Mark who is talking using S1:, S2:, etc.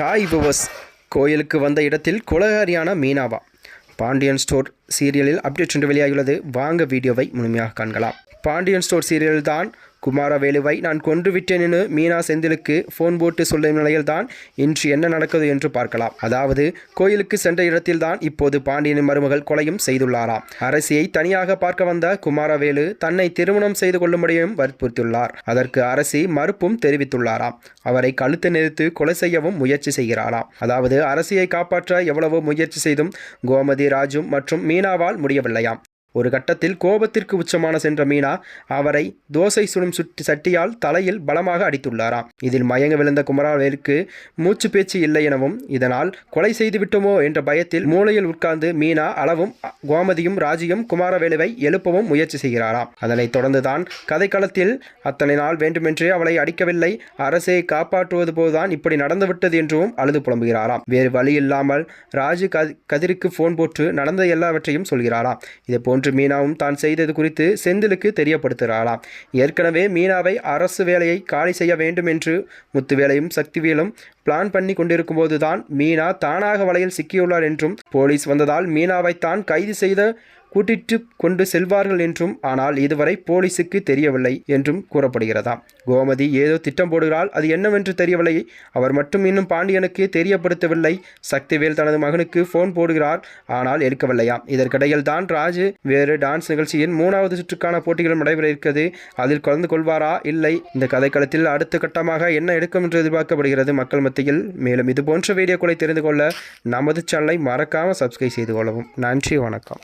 S1: Hi விவஸ் கோயிலுக்கு வந்த இடத்தில் கொலகாரியான மீனாவா. பாண்டியன் ஸ்டோர் சீரியலில் அப்டேட் ஒன்று வெளியாகியுள்ளது. வாங்க வீடியோவை முழுமையாக காண்கலாம். பாண்டியன் ஸ்டோர் சீரியல் தான் குமாரவேலுவை நான் கொன்று விட்டேன் என மீனா செந்திலுக்கு ஃபோன் போட்டு சொல்லும் நிலையில்தான் இன்று என்ன நடக்குது என்று பார்க்கலாம். அதாவது கோயிலுக்கு சென்ற இடத்தில்தான் இப்போது பாண்டியனின் மருமகள் கொலையும் செய்துள்ளாராம் அரசியை தனியாக பார்க்க வந்த குமாரவேலு தன்னை திருமணம் செய்து கொள்ளும்படியும் வற்புறுத்தியுள்ளார். அதற்கு அரசி மறுப்பும் தெரிவித்துள்ளாராம் அவரை கழுத்து நிறுத்து கொலை செய்யவும் முயற்சி செய்கிறாராம் அதாவது அரசியை காப்பாற்ற எவ்வளவோ முயற்சி செய்தும் கோமதி ராஜும் மற்றும் மீனாவால் முடியவில்லையாம் ஒரு கட்டத்தில் கோபத்திற்கு உச்சமான சென்ற மீனா அவரை தோசை சுடும் சுட்டி சட்டியால் தலையில் பலமாக அடித்துள்ளாராம். இதில் மயங்க விழுந்த குமரவேலுக்கு மூச்சு பேச்சு இல்லை எனவும் இதனால் கொலை செய்து விட்டோமோ என்ற பயத்தில் மூளையில் உட்கார்ந்து மீனா அளவும் கோமதியும் ராஜியும் குமாரவேலுவை எழுப்பவும் முயற்சி செய்கிறாராம். அதனைத் தொடர்ந்துதான் கதைக்களத்தில் அத்தனை நாள் வேண்டுமென்றே அவளை அடிக்கவில்லை அரசை காப்பாற்றுவது போதுதான் இப்படி நடந்துவிட்டது என்றும் அழுது புலம்புகிறாராம். வேறு வழி இல்லாமல் ராஜு கதி- கதிருக்கு ஃபோன் போட்டு நடந்த எல்லாவற்றையும் சொல்கிறாராம். இதே போன்று மீனாவும் தான் செய்தது குறித்து செந்திலுக்கு தெரியப்படுத்துகிறாராம் ஏற்கனவே மீனாவை அரசு வேலையை காலி செய்ய வேண்டும் என்று முத்துவேலையும் சக்திவேலும் பிளான் பண்ணி கொண்டிருக்கும் போதுதான் மீனா தானாக வலையில் சிக்கியுள்ளார் என்றும் போலீஸ் வந்ததால் மீனாவை தான் கைது செய்த கூட்டிட்டு கொண்டு செல்வார்கள் என்றும் ஆனால் இதுவரை போலீசுக்கு தெரியவில்லை என்றும் கூறப்படுகிறதாம். கோமதி ஏதோ திட்டம் போடுகிறாள் அது என்னவென்று தெரியவில்லை. அவர் மட்டும் இன்னும் பாண்டியனுக்கு தெரியப்படுத்தவில்லை. சக்திவேல் தனது மகனுக்கு ஃபோன் போடுகிறார் ஆனால் எடுக்கவில்லையாம். இதற்கிடையில் தான் ராஜு வேறு டான்ஸ் நிகழ்ச்சியின் மூணாவது சுற்றுக்கான போட்டிகள் நடைபெற இருக்கிறது. அதில் கலந்து கொள்வாரா? இல்லை. இந்த கதைக்களத்தில் அடுத்த கட்டமாக என்ன எடுக்கும் என்று எதிர்பார்க்கப்படுகிறது மக்கள் மத்தியில். மேலும் இது போன்ற வீடியோக்களை தெரிந்து கொள்ள நமது சேனலை மறக்காமல் சப்ஸ்கிரைப் செய்து கொள்ளவும். நன்றி வணக்கம்.